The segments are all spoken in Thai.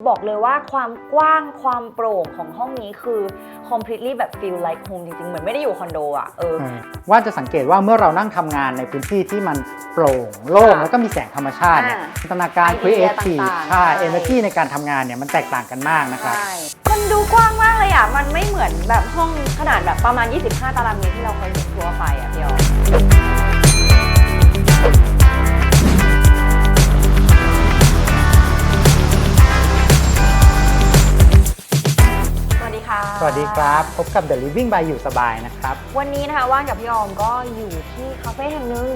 บอกเลยว่าความกว้างความโปร่งของห้องนี้คือ completely แบบ feel like home จริงๆ เหมือนไม่ได้อยู่คอนโดอะเออ ว่าจะสังเกตว่าเมื่อเรานั่งทำงานในพื้นที่ที่มันโปร่งโล่งค่ะแล้วก็มีแสงธรรมชาติเนี่ยอ่าจินตนาการ ไอเดีย creative ต่างๆใช่ ใช่ energy ในการทำงานเนี่ยมันแตกต่างกันมากนะครับ ใช่มันดูกว้างมากเลยอะ มันไม่เหมือนแบบห้องขนาดแบบประมาณ 25 ตารางเมตรที่เราเคยเห็น สดีค่ะสวัสดีครับ พบกับ The Living by อยู่สบายนะครับ วันนี้นะคะว่านกับพี่ออมก็อยู่ที่คาเฟ่แห่งหนึ่ง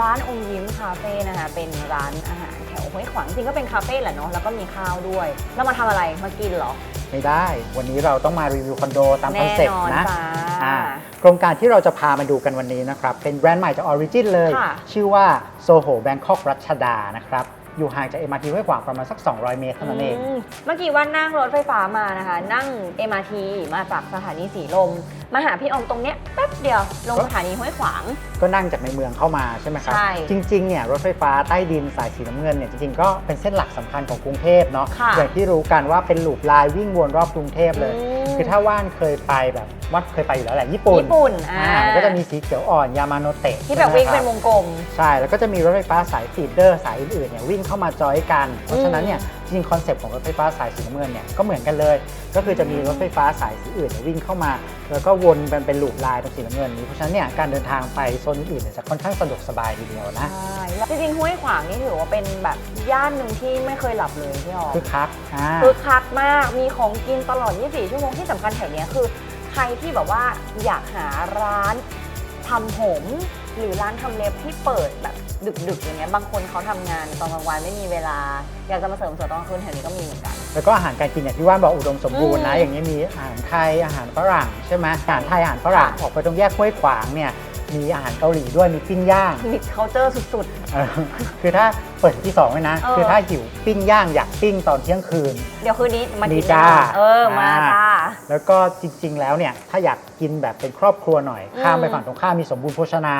ร้านอมยิ้มคาเฟ่นะคะเป็นร้านอาหารแถวห้วยขวางจริงก็เป็นคาเฟ่แหละเนาะแล้วก็มีข้าวด้วย แล้วมาทำอะไรมากินเหรอ ไม่ได้ วันนี้เราต้องมารีวิวคอนโดตามคอนเซ็ปต์แน่นอนนะจ้าอ่าโครงการที่เราจะพามาดูกันวันนี้นะครับ เป็นแบรนด์ใหม่จาก Origin เลย ค่ะ ชื่อว่า Soho Bangkok รัชดานะครับ อยู่ห่างจาก MRT ห้วยขวางประมาณสัก 200 เมตรเท่านั้นเอง เมื่อกี้ว่านั่งรถไฟฟ้ามานะคะ นั่ง MRT มาจากสถานีสีลม มาหาพี่ออมตรงเนี้ยแป๊บเดียวลงสถานีห้วยขวาง ก็นั่งจากในเมืองเข้ามาใช่ไหมครับใช่จริงๆเนี่ยรถไฟฟ้าใต้ดินสายสีน้ำเงินเนี่ยจริงๆก็เป็นเส้นหลักสำคัญของกรุงเทพเนาะค่ะอย่างที่รู้กันว่าเป็นลูปลายวิ่งวนรอบกรุงเทพเลยมคือถ้าว่านเคยไปแบบว่านเคยไปอยู่แล้วแหละญี่ปุ่นญี่ปุ่นอ่าอ่าก็จะมีสีเขียวอ่อนยามาโนเตะที่แบบวิ่งใช่เป็นไหมวครับงกลม ใช่ แล้วก็จะมีรถไฟฟ้าสายฟีดเดอร์สายอื่นๆเนี่ยวิ่งเข้ามาจอยกัน เพราะฉะนั้นเนี่ยจ ริงๆคอนเซปต์ของรถไฟฟ้าสายสีน้ำเงินเนี่ยก็เหมือนกันเลย ก็คือจะมีรถไฟฟ้าสายสีอื่นเนี่ยวิ่งเข้ามา แล้วก็วนเป็นเป็นลูปลายตรงสีน้ำเงินนี้เพราะฉะนั้นเนี่ยการเดินทางไปโซนอื่นๆเนี่ยจะค่อนข้างสะดวกสบายทีเดียวนะ ใช่แล้วจริงๆห้วยขวางนี่ถือว่าเป็นแบบย่านหนึ่งที่ไม่เคยหลับเลยพี่ออม คือคักอ่า คึกคักมาก มีของกินตลอด 24 ชั่วโมงที่สำคัญแถวเนี้ยคือ ใครที่แบบว่าอยากหาร้านทำผม หรือร้านทำเล็บที่เปิดแบบดึกๆอย่างเงี้ยบางคนเขาทำงานตอนกลางวันไม่มีเวลา อยากจะมาเสริมสวยตอนกลางคืนแถวนี้ก็มีเหมือนกัน แล้วก็อาหารการกินอย่างที่ว่านบอกอุดมสมบูรณ์นะอืมอย่างนี้มีอาหารไทยอาหารฝรั่งใช่ไหมอาหารไทยอาหารฝรั่งค่ะออกไปตรงแยกห้วยขวางเนี่ย มีอาหารเกาหลีด้วยมีปิ้งย่างมิกเคาเจอร์สุด เออคือถ้าเปิดที่สองเลยนะ เออ คือถ้าหิวปิ้งย่างอยากปิ้งตอนเที่ยงคืน ๆ เดี๋ยวคืนนี้มากินมีจ้าแน่นอนเออ มาอ่า จ้า แล้วก็จริง ๆ แล้วเนี่ย ถ้าอยากกินแบบเป็นครอบครัวหน่อย อืมข้ามไปฝั่งตรงข้ามมีสมบูรณ์โภชนา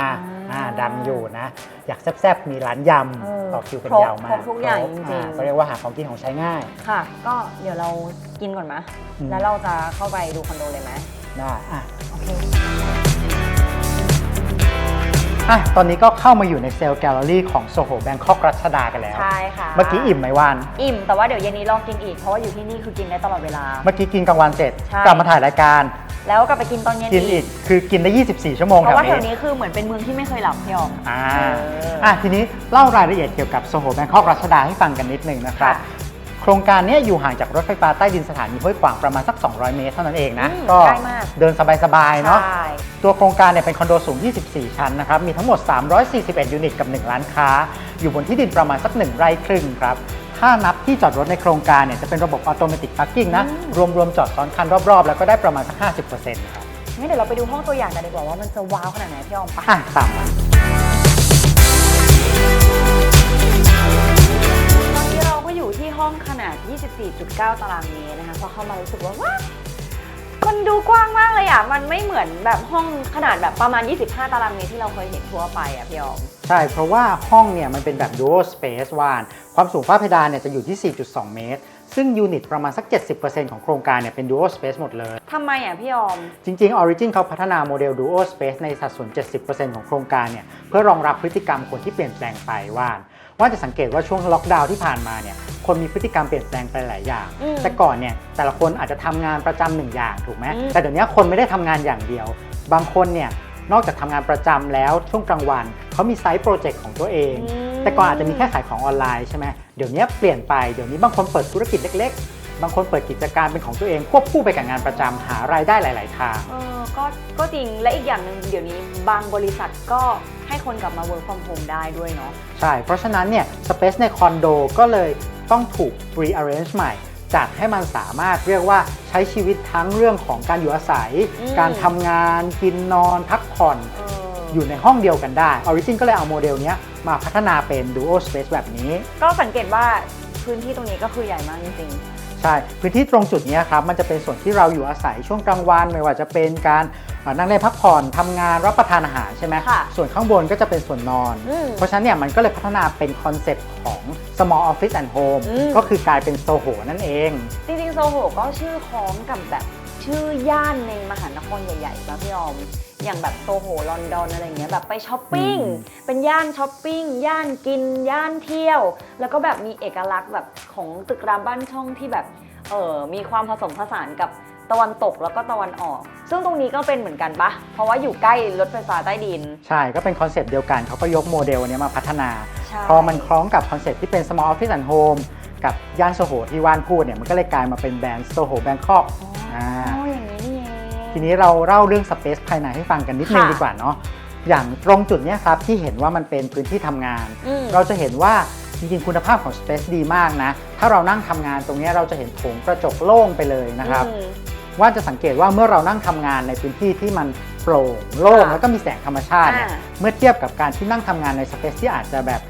อ่าอ่าดังอยู่นะ อยากแซ่บๆ มีร้านยเออำต่อคิวกันครบยาวมากครบทุกอย่างครบจริงๆ อ่าก็เรียกว่าหาของกินของใช้ง่าย ค่ะ ก็เดี๋ยวเรากินก่อนมะอืม แล้วเราจะเข้าไปดูคอนโดเลยไหมได้อะ โอเค อะตอนนี้ก็เข้ามาอยู่ในเซลล์แกลเลอรี่ของโซโหแบงคอกรัชดากันแล้ว ใช่ค่ะเมื่อกี้อิ่มไหมวาน อิ่ม แต่ว่าเดี๋ยวเย็นนี้ลองกินอีก เพราะว่าอยู่ที่นี่คือกินได้ตลอดเวลา เมื่อกี้กินกลางวันเสร็จ ใช่ กลับมาถ่ายรายการ แล้วกลับไปกินตอนเย็นกินอีก คือกินได้ 24 ชั่วโมงเพแถราะวว่าแถนี้วนี้คือเหมือนเป็นเมืองที่ไม่เคยหลับพี่ออม อ่าเอออ่อะทีนี้เล่ารายละเอียดเกี่ยวกับโซโหแบงคอกรัชดาให้ฟังกันนิดหนึ่งนะครับ ค่ะ โครงการเนี้ยอยู่ห่างจากรถไฟฟ้าใต้ดินสถานีห้วยขวางประมาณสัก 200 เมตรเท่านั้นเองนะอืมก็ใกล้มากเดินสบายๆเนาะใช่ตัวโครงการเนี่ยเป็นคอนโดสูง 24 ชั้นนะครับ มีทั้งหมด 341 ยูนิตกับ1ร้านค้า อยู่บนที่ดินประมาณสัก 1 ไร่ครึ่งครับ ถ้านับที่จอดรถในโครงการเนี่ยจะเป็นระบบอัตโนมัติพาร์กิ้งนะ รวมๆจอดซ้อนคันรอบๆ แล้วก็ได้ประมาณสัก 50%ครับงั้นเดี๋ยวเราไปดูห้องตัวอย่างกันดีกว่าว่ามันจะว้าวขนาดไหนพี่ออมปะอะตามมา ห้องขนาด 24.9 ตารางเมตรนะคะพอเข้ามารู้สึกว่าว้าวมันดูกว้างมากเลยอะ มันไม่เหมือนแบบห้องขนาดแบบประมาณ 25 ตารางเมตรที่เราเคยเห็นทั่วไปอะพี่ออม ใช่ เพราะว่าห้องเนี่ยมันเป็นแบบ dual space วาน ความสูงฝ้าเพดานเนี่ยจะอยู่ที่ 4.2 เมตร ซึ่งยูนิตประมาณสัก 70%ของโครงการเนี่ยเป็น dual space หมดเลย ทำไมอะพี่ออม จริง ๆ Origin เขาพัฒนาโมเดล dual space ในสัดส่วน 70%ของโครงการเนี่ยเพื่อรองรับพฤติกรรมคนที่เปลี่ยนแปลงไปว่าน ว่าจะสังเกตว่าช่วงล็อกดาวน์ที่ผ่านมาเนี่ยคนมีพฤติกรรมเปลี่ยนแปลงไปหลายอย่าง อืมแต่ก่อนเนี่ยแต่ละคนอาจจะทำงานประจำหนึ่งอย่างถูกไหมอืม แต่เดี๋ยวนี้คนไม่ได้ทำงานอย่างเดียว บางคนเนี่ยนอกจากทำงานประจำแล้วช่วงกลางวันเขามีไซต์โปรเจกต์ของตัวเอง แต่ก่อนอาจจะมีแค่ขายของออนไลน์ใช่ไหมเดี๋ยวนี้เปลี่ยนไป เดี๋ยวนี้บางคนเปิดธุรกิจเล็กๆ บางคนเปิดกิจการเป็นของตัวเองควบคู่ไปกับงานประจำหารายได้หลาย ๆ ทาง เออก็ก็จริงและอีกอย่างหนึ่งเดี๋ยวนี้บางบริษัทก็ให้คนกลับมา work from home ได้ด้วยเนาะ ใช่ เพราะฉะนั้นเนี่ยสเปซในคอนโดก็เลยต้องถูก rearrange ใหม่ จัดให้มันสามารถเรียกว่าใช้ชีวิตทั้งเรื่องของการอยู่อาศัย อืม การทำงาน กินนอน พักผ่อน เอออยู่ในห้องเดียวกันได้ Origin ก็เลยเอาโมเดลเนี้ยมาพัฒนาเป็น dual space แบบนี้ ก็สังเกตว่าพื้นที่ตรงนี้ก็คือใหญ่มากจริง ใช่พื้นที่ตรงจุดเนี้ยครับมันจะเป็นส่วนที่เราอยู่อาศัยช่วงกลางวันไม่ว่าจะเป็นการเอ่อนั่งเล่นพักผ่อนทำงานรับประทานอาหารใช่ไหมค่ะส่วนข้างบนก็จะเป็นส่วนนอนอืมเพราะฉะนั้นเนี่ยมันก็เลยพัฒนาเป็นคอนเซ็ปต์ของ small office and home อืมก็คือกลายเป็นโซโหนั่นเอง จริงๆโซโหก็ชื่อคล้องกับแบบ ชื่อย่านในมหานครใหญ่ๆป่ะพี่ออม อย่างแบบโซโหลอนดอนอะไรเงี้ยแบบไปช้อปปิ้งอืมเป็นย่านช้อปปิ้ง ย่านกิน ย่านเที่ยว แล้วก็แบบมีเอกลักษณ์แบบของตึกรามบ้านช่องที่แบบเออมีความผสมผสานกับตะวันตกแล้วก็ตะวันออก ซึ่งตรงนี้ก็เป็นเหมือนกันปะเพราะว่าอยู่ใกล้รถไฟฟ้าใต้ดิน ใช่ก็เป็นคอนเซ็ปต์เดียวกันเขาก็ยกโมเดลเนี้ยมาพัฒนา ใช่ พอมันคล้องกับคอนเซ็ปต์ที่เป็น small office and home กับย่านโซโหที่ว่านพูดเนี่ยมันก็เลยกลายมาเป็นแบรนด์โซโหแบงคอกอ๋ออ่า ทีนี้เราเล่าเรื่องสเปซภายในให้ฟังกันนิดนึงค่ะดีกว่าเนาะอย่างตรงจุดเนี้ยครับที่เห็นว่ามันเป็นพื้นที่ทำงาน อืม เราจะเห็นว่าจริงๆคุณภาพของสเปซดีมากนะ ถ้าเรานั่งทำงานตรงเนี้ยเราจะเห็นโถงกระจกโล่งไปเลยนะครับ อืม ว่าจะสังเกตว่าเมื่อเรานั่งทำงานในพื้นที่ที่มันโปร่งโล่งค่ะแล้วก็มีแสงธรรมชาติเนี่ยอ่า เมื่อเทียบกับการที่นั่งทำงานในสเปซที่อาจจะแบบ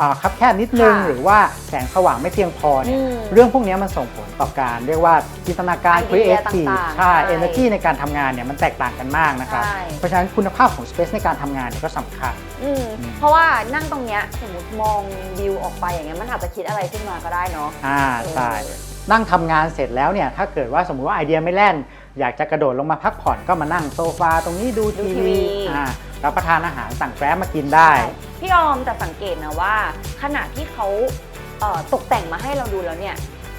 อ่าคับแคบนิดนึง ค่ะหรือว่าแสงสว่างไม่เพียงพอเนี่ยอืมเรื่องพวกนี้มันส่งผลต่อการ เรียกว่าจินตนาการ ไอเดีย creative ต่างๆใช่ ใช่ energy ในการทำงานเนี่ยมันแตกต่างกันมากนะครับใช่ เพราะฉะนั้นคุณภาพของ space ในการทำงานเนี่ยก็สำคัญ อืมอืม เพราะว่านั่งตรงเนี้ยสมมติมองวิวออกไปอย่างเงี้ยมันอาจจะคิดอะไรขึ้นมาก็ได้เนาะ อ่าใช่เออนั่งทำงานเสร็จแล้วเนี่ยถ้าเกิดว่าสมมุติว่าไอเดียไม่แล่น อยากจะกระโดดลงมาพักผ่อนก็มานั่งโซฟาตรงนี้ดูดูทีทีวี วีอ่ารับประทานอาหารสั่งแกร็บมากินได้ใช่พี่ออมแต่สังเกตนะว่า ขณะที่เขาเอ่อตกแต่งมาให้เราดูแล้วเนี่ย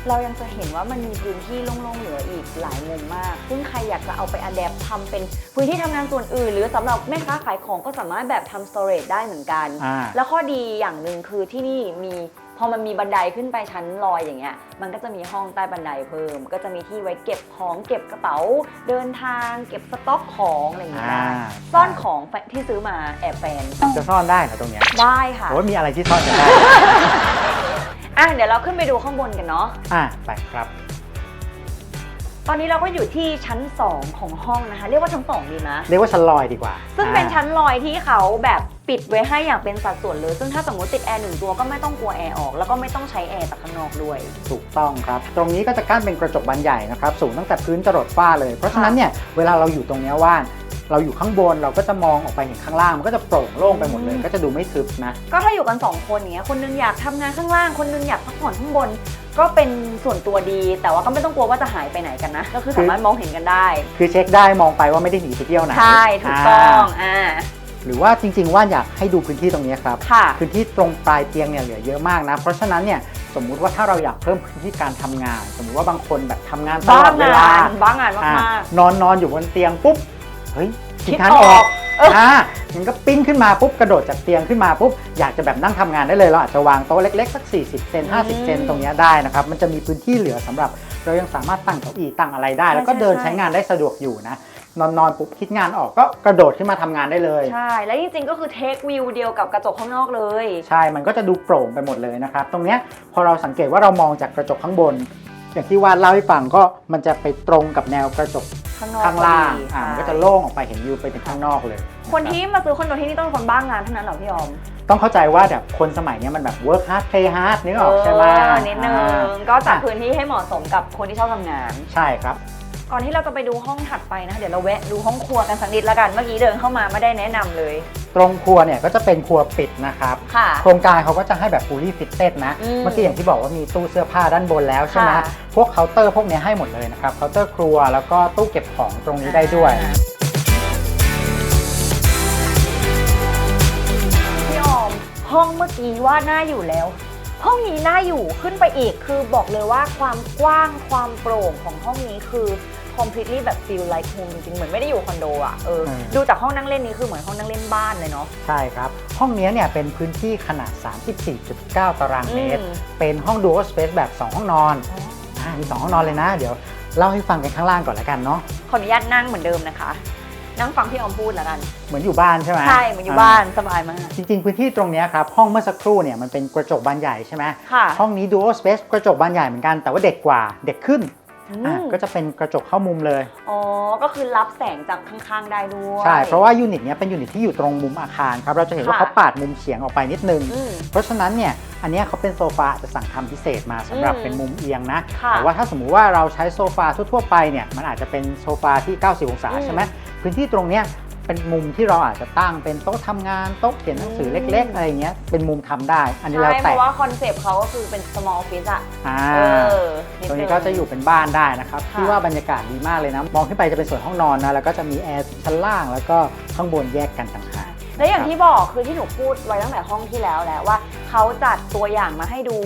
เรายังจะเห็นว่ามันมีพื้นที่โล่งๆเหลืออีกหลายมุมมาก ซึ่งใครอยากจะเอาไปอัดแอปทำเป็นพื้นที่ทำงานส่วนอื่น หรือสำหรับแม่ค้าขายของก็สามารถแบบทำสโตร g e ได้เหมือนกัน อ่า แล้วข้อดีอย่างหนึ่งคือที่นี่มี พอมันมีบันไดขึ้นไปชั้นลอยอย่างเงี้ย มันก็จะมีห้องใต้บันไดเพิ่ม ก็จะมีที่ไว้เก็บของเก็บกระเป๋า เดินทาง เก็บสต็อกของอะไรอย่างเงี้ยอ่าได้ซ่อนของที่ซื้อมาแอบแฟนจะซ่อนได้เหรอตรงเนี้ยได้ค่ะ โอ้ยมีอะไรที่ซ่อนจะได้ อะเดี๋ยวเราขึ้นไปดูข้างบนกันเนาะ อะไปครับ ตอนนี้เราก็อยู่ที่ชั้น 2 ของห้องนะคะ เรียกว่าชั้น2ดีไหมเรียกว่าชั้นลอยดีกว่าซึ่งเป็นอ่า ชั้นลอยที่เขาแบบ ปิดไว้ให้อย่างเป็นสัดส่วนเลย ซึ่งถ้าสมมติติดแอร์หนึ่งตัวก็ไม่ต้องกลัวแอร์ออก แล้วก็ไม่ต้องใช้แอร์จากข้างนอกด้วย ถูกต้องครับ ตรงนี้ก็จะกั้นเป็นกระจกบานใหญ่นะครับ สูงตั้งแต่พื้นจรดฝ้าเลย เพราะฉะนั้นเนี่ยเวลาเราอยู่ตรงเนี้ยว่านเราอยู่ข้างบนเราก็จะมองออกไปเห็นข้างล่าง มันก็จะโปร่งโล่งไปหมดเลยอืมก็จะดูไม่ทึบนะ ก็ถ้าอยู่กัน 2 คนอย่างเงี้ยคนนึงอยากทำงานข้างล่าง คนนึงอยากพักผ่อนข้างบน ก็เป็นส่วนตัวดี แต่ว่าก็ไม่ต้องกลัวว่าจะหายไปไหนกันนะ ก็คือสามารถมองเห็นกันได้ คือเช็คได้มองไปว่าไม่ได้หนีไปเที่ยวไหนใช่ถูกต้องาอ่า หรือว่าจริง ๆ ว่านอยากให้ดูพื้นที่ตรงนี้ครับค่ะ พื้นที่ตรงปลายเตียงเนี่ยเหลือเยอะมากนะ เพราะฉะนั้นเนี่ยสมมุติว่าถ้าเราอยากเพิ่มพื้นที่การทำงาน สมมุติว่าบางคนแบบทำงานตบ้าลอดเวงาลานบ้างงานอะมาก นอนนอนอยู่บนเตียงปุ๊บเฮ้ยคิคิดดทางออออกกอ่ามันก็ปิ้งขึ้นมาปุ๊บกระโดดจากเตียงขึ้นมาปุ๊บอยากจะแบบนั่งทำงานได้เลยเราอาจจะวางโต๊ะเล็กๆสัก 40 เซน 50 เซนตรงเนี้ยได้นะครับ มันจะมีพื้นที่เหลือสำหรับ เรายังสามารถตั้งเก้าอี้ตั้งอะไรได้ แล้วก็เดินใช้งานได้สะดวกอยู่นะ นอนนอนปุ๊บคิดงานออกก็กระโดดขึ้นมาทำงานได้เลยๆใช่ แล้วจริงๆก็คือเทควิวเดียวกับกระจกข้างนอกเลย ใช่ มันก็จะดูโปร่งไปหมดเลยนะครับ ตรงเนี้ยพอเราสังเกตว่าเรามองจากกระจกข้างบน อย่างที่วาดเล่าให้ฟังก็มันจะไปตรงกับแนวกระจกข้างนอกข้างล่างพอดีอ่าใช่มันก็จะโล่งออกไปเห็นวิวไปถึงข้างนอกเลย คนที่มาซื้อคอนโดที่นี่ต้องเป็นคนบ้างงานเท่านั้นเหรอพี่ออมต้องเข้าใจว่าแบบคนสมัยเนี้ยมันแบบ work hard play hard นึกออกใช่ไหมเออนิดนึงอ่าก็จัดอะพื้นที่ให้เหมาะสมกับคนที่ชอบทำงาน ใช่ครับ ก่อนที่เราจะไปดูห้องถัดไปนะคะเดี๋ยวเราแวะดูห้องครัวกันสักนิดละกัน เมื่อกี้เดินเข้ามาไม่ได้แนะนำเลย ตรงครัวเนี่ยก็จะเป็นครัวปิดนะครับ ค่ะ โครงการเขาก็จะให้แบบ fully fitted นะ อืมเมื่อกี้อย่างที่บอกว่ามีตู้เสื้อผ้าด้านบนแล้วใช่ไหมค่ะ พวกเคาน์เตอร์พวกเนี้ยให้หมดเลยนะครับ เคาน์เตอร์ครัวแล้วก็ตู้เก็บของตรงนี้ได้ด้วยอ่าพี่ออมห้องเมื่อกี้ว่าน่าอยู่แล้ว ห้องนี้น่าอยู่ขึ้นไปอีกคือบอกเลยว่าความกว้างความโปร่งของห้องนี้คือ completely แบบ feel like home จริงๆ เหมือนไม่ได้อยู่คอนโดอะเอออืมดูจากห้องนั่งเล่นนี้คือเหมือนห้องนั่งเล่นบ้านเลยเนาะ ใช่ครับ ห้องเนี้ยเนี่ยเป็นพื้นที่ขนาด 34.9 ตารางเมตร อืม เป็นห้อง dual space แบบ 2 ห้องนอนอ่ามี 2 ห้องนอนเลยนะ เดี๋ยวเล่าให้ฟังกันข้างล่างก่อนแล้วกันเนาะ ขออนุญาตนั่งเหมือนเดิมนะคะ นั่งฟังพี่ออมพูดแล้วกัน เหมือนอยู่บ้านใช่ไหมใช่เหมือนอยู่บ้านสบายมาก จริง ๆ พื้นที่ตรงเนี้ยครับ ห้องเมื่อสักครู่เนี่ยมันเป็นกระจกบานใหญ่ใช่ไหมค่ะห้องนี้ dual space กระจกบานใหญ่เหมือนกันแต่ว่าเด็กกว่าเด็กขึ้นอืมอะก็จะเป็นกระจกเข้ามุมเลย อ๋อ ก็คือรับแสงจากข้างๆได้ด้วย ใช่ เพราะว่ายูนิตเนี้ยเป็นยูนิตที่อยู่ตรงมุมอาคารครับ เราจะเห็นว่าค่ะเขาปาดมุมเฉียงออกไปนิดนึงอืมเพราะฉะนั้นเนี่ย อันเนี้ยเขาเป็นโซฟาอาจจะสั่งทำพิเศษมาสำหรับอืมเป็นมุมเอียงนะค่ะแต่ว่าถ้าสมมุติว่าเราใช้โซฟาทั่วๆไปเนี่ย มันอาจจะเป็นโซฟาที่ 90 องศาอืมใช่ไหม พื้นที่ตรงเนี้ยเป็นมุมที่เราอาจจะตั้งเป็นโต๊ะทำงานโต๊ะเขียนหนังสืออืมเล็ก ๆ อะไรเงี้ยเป็นมุมทำได้ อันนี้ใช่แล้วเพแต่ราะว่าคอนเซปต์เขาก็คือเป็น small office อะอ่าเออดตรงนี้งก็จะอยู่เป็นบ้านได้นะครับค่ะที่ว่าบรรยากาศดีมากเลยนะมองขึ้นไปจะเป็นส่วนห้องนอนนะแล้วก็จะมีแอร์ชั้นล่างแล้วก็ข้างบนแยกกันต่างหาก และอย่างที่บอกคือที่หนูพูดไว้ตั้งแต่ห้องที่แล้วแหละว่าเขาจัดตัวอย่างมาให้ดู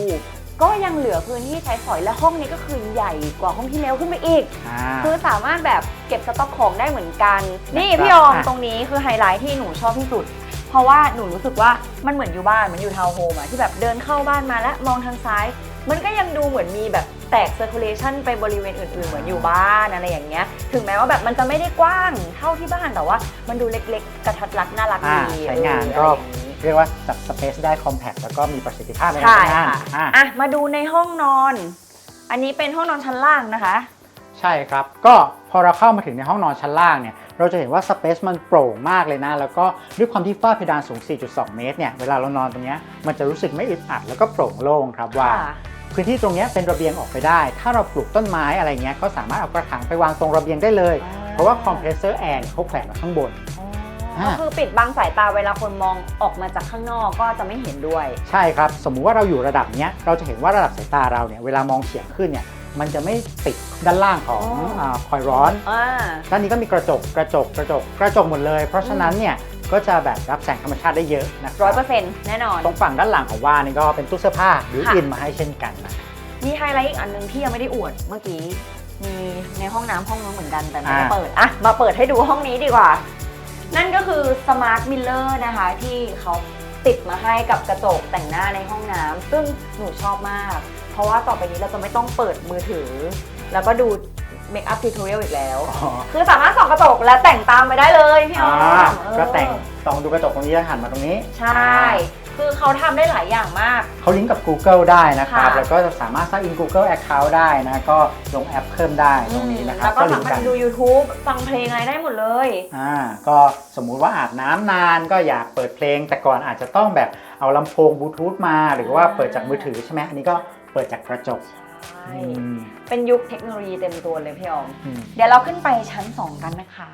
ก็ยังเหลือพื้นที่ใช้สอยและห้องนี้ก็คือใหญ่กว่าห้องที่แล้วขึ้นไปอีก อ่า คือสามารถแบบเก็บสต็อกของได้เหมือนกัน นี่นะครับพี่ออมอะ ตรงนี้คือไฮไลท์ที่หนูชอบที่สุด เพราะว่าหนูรู้สึกว่ามันเหมือนอยู่บ้านเหมือนอยู่ทาวน์โฮมอะที่แบบเดินเข้าบ้านมาแล้วมองทางซ้าย มันก็ยังดูเหมือนมีแบบแตกเซอร์คูลเลชันไปบริเวณอื่นๆ เหมือนอยู่บ้านอะไรอย่างเงี้ย ถึงแม้ว่าแบบมันจะไม่ได้กว้างเท่าที่บ้านแต่ว่า มันดูเล็กๆ กระทัดรัดน่ารักอ่าดีใช้งานเอก็ออะไรอย่างนี้ เรียกว่าจัดสเปซได้คอมแพคแล้วก็มีประสิทธิภาพในการใช่ใช้งานค่ะอ่าอะมาดูในห้องนอน อันนี้เป็นห้องนอนชั้นล่างนะคะ ใช่ครับ ก็พอเราเข้ามาถึงในห้องนอนชั้นล่างเนี่ย เราจะเห็นว่าสเปซมันโปร่งมากเลยนะ แล้วก็ด้วยความที่ฝ้าเพดานสูง 4.2 เมตรเนี่ย เวลาเรานอนตรงเนี้ยมันจะรู้สึกไม่อึดอัดแล้วก็โปร่งโล่งครับว่าค่ะพื้นที่ตรงเนี้ยเป็นระเบียงออกไปได้ ถ้าเราปลูกต้นไม้อะไรเงี้ย ก็สามารถเอากระถางไปวางตรงระเบียงได้เลยอ่าเพราะว่าคอมเพรสเซอร์แอร์เขาแขวนไว้ข้างบนอ๋อ ก็คือปิดบังสายตาเวลาคนมองออกมาจากข้างนอกก็จะไม่เห็นด้วย ใช่ครับ สมมุติว่าเราอยู่ระดับเนี้ยเราจะเห็นว่าระดับสายตาเราเนี่ยเวลามองเฉียงขึ้นเนี่ยมันจะไม่ติดด้านล่างของอ๋ออ่าคอยร้อนอ่าด้านนี้ก็มีกระจกกระจกกระจกกระจกหมดเลย เพราะฉะนั้นเนี่ยก็จะแบบรับแสงธรรมชาติได้เยอะนะคร้รัอยเปอร์เซ็นต์แน่นอน ตรงฝั่งด้านหลังของว่านี่ก็เป็นตู้เสื้อผ้าหรือค่ะอินมาให้เช่นกันนะมีไฮไลท์อีกอันหนึงที่ยังไม่ได้อวดเมื่อกี้มีในห้องน้ำห้องนู้นเหมือนกันแต่ไม่ได้อ่าเปิด อะ มาเปิดให้ดูห้องนี้ดีกว่า นั่นก็คือสมาร์ทมิลเลอร์นะคะที่เขาติดมาให้กับกระจกแต่งหน้าในห้องน้ำซึ่งหนูชอบมาก เพราะว่าต่อไปนี้เราจะไม่ต้องเปิดมือถือ แล้วก็ดูเมคอัพทิวทอเรียลอีกแล้วอ๋อคือสามารถส่องกระจกและแต่งตามไปได้เลยพี่อออ่ามเออก็แต่งส่องดูกระจกตรงนี้แล้วหันมาตรงนี้ ใช่ คือเขาทำได้หลายอย่างมาก เขาลิงก์กับ Google ได้นะครับ ค่ะ แล้วก็สามารถสร้าง in Google Account ได้นะ ก็ลงแอปเพิ่มได้ตรงนี้นะครับแล้วก็ลิสางก์มารกัถนดู YouTube ฟังเพลงอะไรได้หมดเลย อ่าก็สมมุติว่าอาบน้ำนานก็อยากเปิดเพลง แต่ก่อนอาจจะต้องแบบเอาลำโพงบลูทูธมา หรือว่าเปิดจากมือถือใช่ไหมอันนี้ก็เปิดจากกระจกใช่ อืมเป็นยุคเทคโนโลยีเต็มตัวเลยพี่ออม อืม เดี๋ยวเราขึ้นไปชั้น 2 กันนะคะ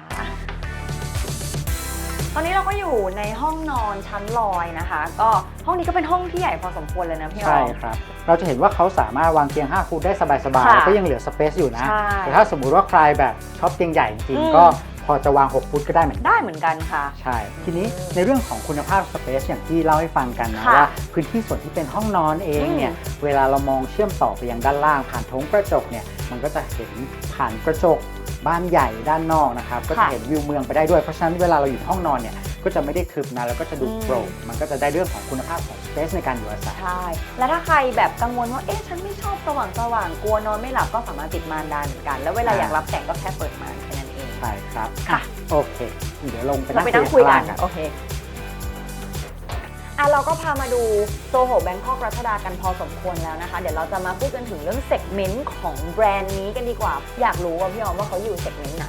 ตอนนี้เราก็อยู่ในห้องนอนชั้นลอยนะคะ ก็ห้องนี้ก็เป็นห้องที่ใหญ่พอสมควรเลยนะพี่อใช่อมครับ เราจะเห็นว่าเขาสามารถวางเตียง 5 ฟุตได้สบายๆค่ะแล้วก็ยังเหลือสเปซอยู่นะ ใช่แต่ถ้าสมมุติว่าใครแบบชอบเตียงใหญ่จริงอืม ๆ ก็พอจะวาง 6 ฟุตก็ได้เหมือนกัน ได้เหมือนกันค่ะ ใช่ ทีนี้ในเรื่องของคุณภาพสเปซอย่างที่เล่าให้ฟังกันนะค่ะว่าพื้นที่ส่วนที่เป็นห้องนอนเองเนี่ยเวลาเรามองเชื่อมต่อไปยังด้านล่างผ่านโถงกระจกเนี่ยมันก็จะเห็นผ่านกระจก บ้านใหญ่ด้านนอกนะครับ ก็จะค่ะเห็นวิวเมืองไปได้ด้วย เพราะฉะนั้นเวลาเราอยู่ในห้องนอนเนี่ยก็จะไม่ได้ทึบนะแล้วก็จะดูอืมโปร่งมันก็จะได้เรื่องของคุณภาพของสเปซในการอยู่อาศัย ใช่ แล้วถ้าใครแบบกังวลว่า เอ๊ะ ฉันไม่ชอบสว่างสว่างๆกลัวนอนไม่หลับก็สามารถติดม่านได้เหมือนกัน แล้วเวลาอ่าอยากรับแสงก็แค่เปิดม่านแค่นั้นเอง ใช่ครับ ค่ะ โอเค เดี๋ยวลงไปเรานั่งไปนั่งคุยกันข้างล่างโอเค อะเราก็พามาดูโซโหแบงคอกรัชดากันพอสมควรแล้วนะคะ เดี๋ยวเราจะมาพูดกันถึงเรื่องเซกเมนต์ของแบรนด์นี้กันดีกว่า อยากรู้ว่าพี่ออมว่าเขาอยู่เซกเมนต์ไหน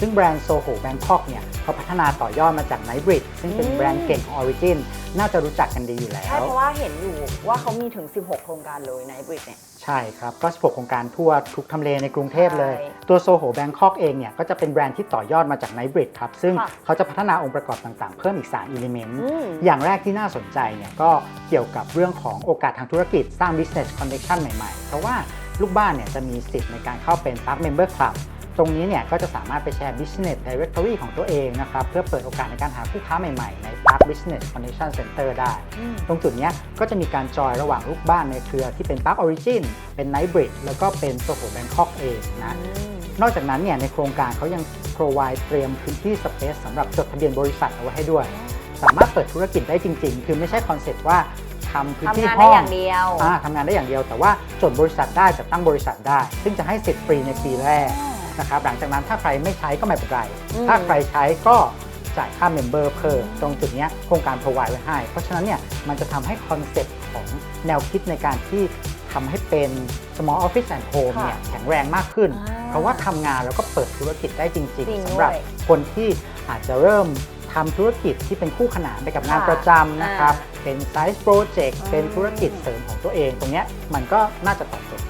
ซึ่งแบรนด์โซโหแบงคอกเนี่ยเขาพัฒนาต่อยอดมาจาก Nightbridge ซึ่งเป็นอืมแบรนด์เก่งของ Origin น่าจะรู้จักกันดีอยู่แล้ใช่ว เพราะว่าเห็นอยู่ว่าเขามีถึง 16 โครงการเลยในบริตเนี่ย ใช่ครับก็16โครงการทั่วทุกทำเลในกรุงเทพเลย ใช่ตัวโซโหแบงคอกเองเนี่ยก็จะเป็นแบรนด์ที่ต่อยอดมาจาก Nightbridge ครับ ซึ่งค่ะ เขาจะพัฒนาองค์ประกอบต่างๆ เพิ่มอีก3 element อืม อย่างแรกที่น่าสนใจเนี่ยก็เกี่ยวกับเรื่องของโอกาสทางธุรกิจสร้าง business connection ใหม่ๆ เพราะว่าลูกบ้านเนี่ยจะมีสิทธิ์ในการเข้าเป็น Park Member Club ตรงนี้เนี่ยก็จะสามารถไปแชร์ business directory ของตัวเองนะครับ เพื่อเปิดโอกาสในการหาคู่ค้าใหม่ๆ ใน Park Business Connection Center ได้อืมตรงจุดเนี้ยก็จะมีการจอยระหว่างลูกบ้านในเครือที่เป็น Park Origin เป็น Nightbridge แล้วก็เป็น Soho Bangkok เองนะนอกจากนั้นเนี่ยในโครงการเขายัง provide เตรียมพื้นที่ space สำหรับจดทะเบียนบริษัทเอาไว้ให้ด้วย สามารถเปิดธุรกิจได้จริง ๆ คือไม่ใช่คอนเซ็ปต์ว่าทำพื้นทำที่งานห้ได้องอย่างเดียวอ่าทำงานได้อย่างเดียว แต่ว่าจดบริษัทได้จัดตั้งบริษัทได้ ซึ่งจะให้สิทธิ์ฟรีในปีแรก นะครับหลังจากนั้นถ้าใครไม่ใช้ก็ไม่เป็นไรอืมถ้าใครใช้ก็จ่ายค่าเมมเบอร์เพิ่มตรงจุดเนี้ยโครงการ provide ไว้ให้ เพราะฉะนั้นเนี่ยมันจะทำให้คอนเซ็ปต์ของแนวคิดในการที่ททำให้เป็น small office and home ค่ะเนี่ยแข็งแรงมากขึ้นอ่าเพราะว่าทำงานแล้วก็เปิดธุรกิจได้จริงจริงๆสำหรับด้วยคนที่อาจจะเริ่มทำธุรกิจที่เป็นคู่ขนานไปกับงานค่ะประจำนะครับ เป็น side project อืมเป็นธุรกิจเสริมของตัวเอง ตรงเนี้ยมันก็น่าจะตอบโจทย์คนกลุ่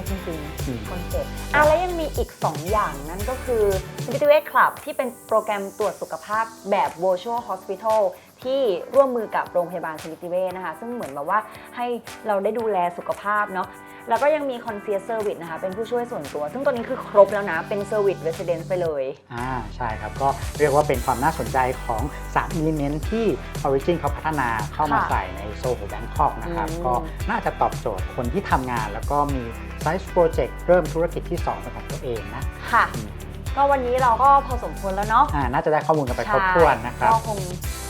มแข็นี้งแรงมากจริงอืมๆคอนเซ็ปต์อะแล้วยังมีอีก 2 อย่างนั่นก็คือ s p i r i t w a y Club ที่เป็นโปรแกรมตรวจสุขภาพแบบ virtual hospital ที่ร่วมมือกับโรงพยาบาลสมิติเวชนะคะ ซึ่งเหมือนแบบว่าให้เราได้ดูแลสุขภาพเนาะ แล้วก็ยังมี concierge service นะคะ เป็นผู้ช่วยส่วนตัว ซึ่งตัวนี้คือครบแล้วนะ เป็น service residence ไปเลย อ่าใช่ครับ ก็เรียกว่าเป็นความน่าสนใจของ3 element ที่ Origin เขาพัฒนาเข้ามาค่ะใส่ในโซโ o แบงคอกนะครับ อืม ก็น่าจะตอบโจทย์คนที่ทำงาน แล้วก็มี Size Project เริ่มธุรกิจที่ 2 เป็นของตัวเองนะค่ะ อืมก็วันนี้เราก็พอสมควรแล้วเนาะอ่าน่าจะได้ข้อมูลกันไปครบถ้วนนะครับก็คง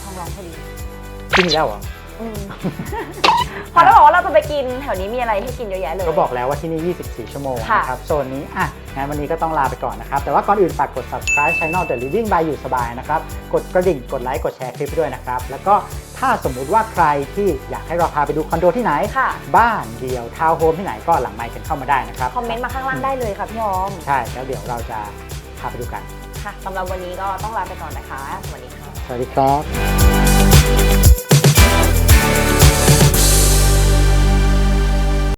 ท้องร้องพอดี ที่นี่แล้วเหรออืม พอเราบอกว่าเราจะไปกินแถวนี้มีอะไรให้กินเยอะแยะเลย ก็บอกแล้วว่าที่นี่ 24 ชั่วโมงค่ะนะครับ โซนนี้ อะงั้นวันนี้ก็ต้องลาไปก่อนนะครับ แต่ว่าก่อนอื่นฝากกด subscribe channel The Living by อยู่สบายนะครับ กดกระดิ่ง กดไลค์ กดแชร์คลิปไปด้วยนะครับ แล้วก็ถ้าสมมุติว่าใครที่อยากให้เราพาไปดูคอนโดที่ไหนค่ะบ้านเดียวทาวน์โฮมที่ไหนก็หลังไมค์กันเข้ามาได้นะครับ คอมเมนต์มาข้างล่างได้เลยค่ะพี่ออม ใช่ แล้วเดี๋ยวเราจะพาไปดูกัน ค่ะสำหรับวันนี้ก็ต้องลาไปก่อนนะคะ สวัสดีค่ะ สวัสดีครับ